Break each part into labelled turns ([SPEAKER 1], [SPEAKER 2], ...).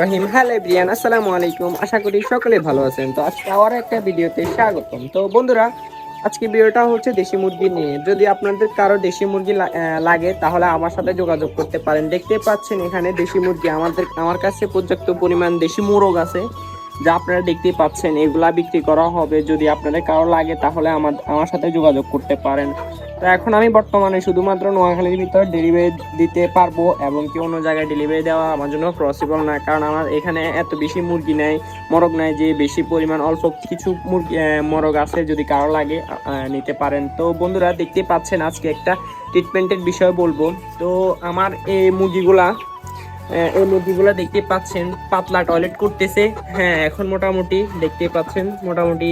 [SPEAKER 1] রহিম। আসসালামু আলাইকুম। আশা করি সকলে ভালো আছেন। তো আজকে আবার একটা ভিডিওতে স্বাগতম। তো বন্ধুরা, আজকে ভিডিওটা হচ্ছে দেশি মুরগি নিয়ে। যদি আপনাদের কারও দেশি মুরগি লাগে, তাহলে আমার সাথে যোগাযোগ করতে পারেন। দেখতে পাচ্ছেন এখানে দেশি মুরগি। আমাদের আমার কাছে পর্যাপ্ত পরিমাণ দেশি মোরগ আছে। যা আপনারা দেখতেই পাচ্ছেন, এগুলা বিক্রি করা হবে। যদি আপনাদের কারও লাগে, তাহলে আমার আমার সাথে যোগাযোগ করতে পারেন। তো এখন আমি বর্তমানে শুধুমাত্র নোয়াখালীর ভিতর ডেলিভারি দিতে পারব এবং কি অন্য জায়গায় ডেলিভারি দেওয়া আমার জন্য পসিবল না। কারণ আমার এখানে এত বেশি মুরগি নেই, মরগ নাই যে বেশি পরিমাণ অল্প কিছু মুরগি মরগ আছে যদি কারও লাগে নিতে পারেন। তো বন্ধুরা দেখতে পাচ্ছেন আজকে একটা ট্রিটমেন্টের বিষয় বলব। তো আমার এই মুরগিগুলা এই মুরগিগুলো দেখতে পাচ্ছেন, পাতলা টয়লেট করতেছে। হ্যাঁ এখন মোটামুটি দেখতে পাচ্ছেন, মোটামুটি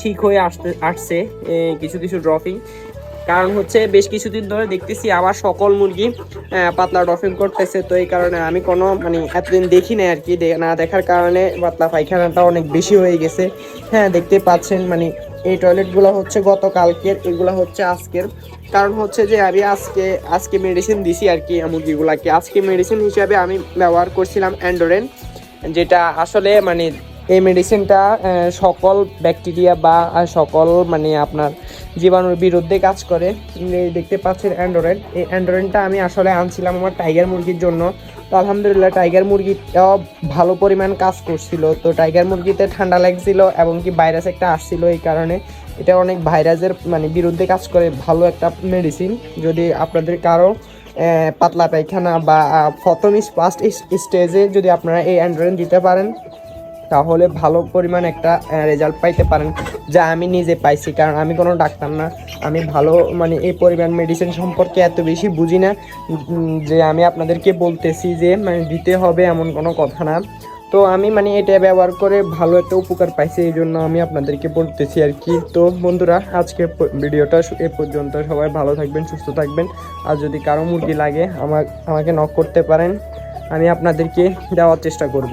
[SPEAKER 1] ঠিক হয়ে আসতে, আসছে কিছু কিছু ড্রপিং কারণ হচ্ছে বেশ কিছুদিন ধরে দেখতেছি আবার সকল মুরগি পাতলা ড্রপিং করতেছে। তো এই কারণে আমি কোনো মানে এতদিন দেখি না আর কি না দেখার কারণে পাতলা পায়খানাটা অনেক বেশি হয়ে গেছে। হ্যাঁ দেখতে পাচ্ছেন মানে এই টয়লেটগুলো হচ্ছে গতকালকের, এগুলো হচ্ছে আজকের। কারণ হচ্ছে যে আমি আজকে আজকে মেডিসিন দিছি আর কি মুরগিগুলাকে। আজকে মেডিসিন হিসাবে আমি ব্যবহার করছিলাম অ্যান্ডোরেন যেটা আসলে মানে এই মেডিসিনটা সকল ব্যাকটেরিয়া বা সকল মানে আপনার জীবাণুর বিরুদ্ধে কাজ করে। দেখতে পাচ্ছেন অ্যান্ডোরেন। এই অ্যান্ডোরেনটা আমি আসলে আনছিলাম আমার টাইগার মুরগির জন্য। তো আলহামদুলিল্লাহ টাইগার মুরগিটাও ভালো পরিমাণ কাজ করছিল। তো টাইগার মুরগিতে ঠান্ডা লাগছিল এবং কি ভাইরাস একটা আসছিল এই কারণে। এটা অনেক ভাইরাসের মানে বিরুদ্ধে কাজ করে ভালো একটা মেডিসিন যদি আপনাদের কারও পাতলা পায়খানা বা প্রথম ফার্স্ট স্টেজে যদি আপনারা এই অ্যান্ড্রয়েড দিতে পারেন তাহলে ভালো পরিমাণ একটা রেজাল্ট পাইতে পারেন যা আমি নিজে পাইছি। কারণ আমি কোনো ডাক্তার না। আমি ভালো মানে এই পরিমাণ মেডিসিন সম্পর্কে এত বেশি বুঝি না যে আমি আপনাদেরকে বলতেছি যে মানে দিতে হবে এমন কোনো কথা না। তো আমি মানে এটা ব্যবহার করে ভালো একটা উপকার পাইছি, এই জন্য আমি আপনাদেরকে বলতেছি আর কি। তো বন্ধুরা, আজকে ভিডিওটা এ পর্যন্ত। সবাই ভালো থাকবেন, সুস্থ থাকবেন। আর যদি কারও মুরগি লাগে, আমার, আমাকে নক করতে পারেন। আমি আপনাদেরকে দেওয়ার চেষ্টা করব।